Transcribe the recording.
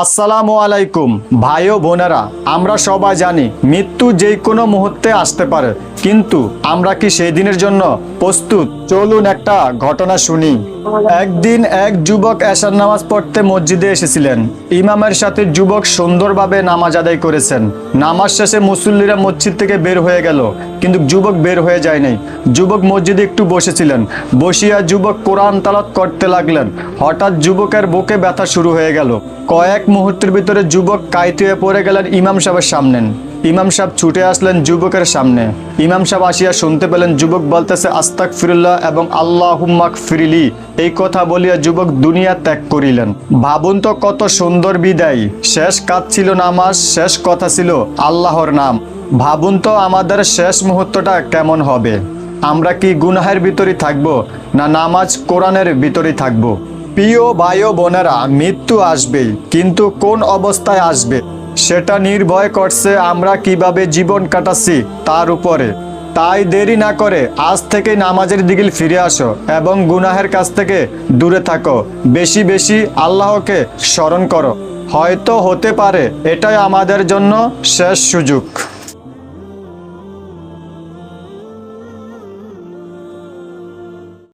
আসসালামু আলাইকুম, ভাই ও বোনেরা। আমরা সবাই জানি, মৃত্যু যে কোনো মুহূর্তে আসতে পারে। কিন্তু আমরা কি সেই দিনের জন্য প্রস্তুত? চলুন একটা ঘটনা শুনি। একদিন এক যুবক এশার নামাজ পড়তে মসজিদে এসেছিলেন। ইমামের সাথে যুবক সুন্দরভাবে নামাজ আদায় করেছেন। নামাজ শেষে মুসল্লিরা মসজিদ থেকে বের হয়ে গেল, কিন্তু যুবক বের হয়ে যায় নাই যুবক মসজিদে একটু বসেছিলেন। বসিয়া যুবক কোরআন তালাত করতে লাগলেন। হঠাৎ যুবকের বুকে ব্যথা শুরু হয়ে গেল। কয়েক মুহূর্তের ভিতরে যুবক হয়ে পড়ে গেলেন ইমাম সাহেবের সামনে। ইমাম সাহেব ছুটে আসলেন যুবকের সামনে। ইমাম সাহেব আসিয়া শুনতে পেলেন, যুবক বলতেছে আস্তাক ফিরুল্লাহ এবং আল্লাহ ফিরিলি এই কথা বলিয়া যুবক দুনিয়া ত্যাগ করিলেন। ভাবুন তো কত সুন্দর বিদায়। শেষ কাজ ছিল নামাজ, শেষ কথা ছিল আল্লাহর নাম। ভাবুন তো আমাদের শেষ মুহূর্তটা কেমন হবে। আমরা কি গুনাহের ভিতরে থাকব, না নামাজ কোরআনের ভিতরে থাকব? প্রিয় ভাই বোনেরা, মৃত্যু আসবেই, কিন্তু কোন অবস্থায় আসবে? সেটা নির্ভয় করছে আমরা কীভাবে জীবন কাটাচ্ছি তার উপরে। তাই দেরি না করে আজ থেকে নামাজের দিকে ফিরে আসো এবং গুনাহের কাছ থেকে দূরে থাকো। বেশি বেশি আল্লাহকে স্মরণ করো। হয়তো হতে পারে, এটাই আমাদের জন্য শেষ সুযোগ।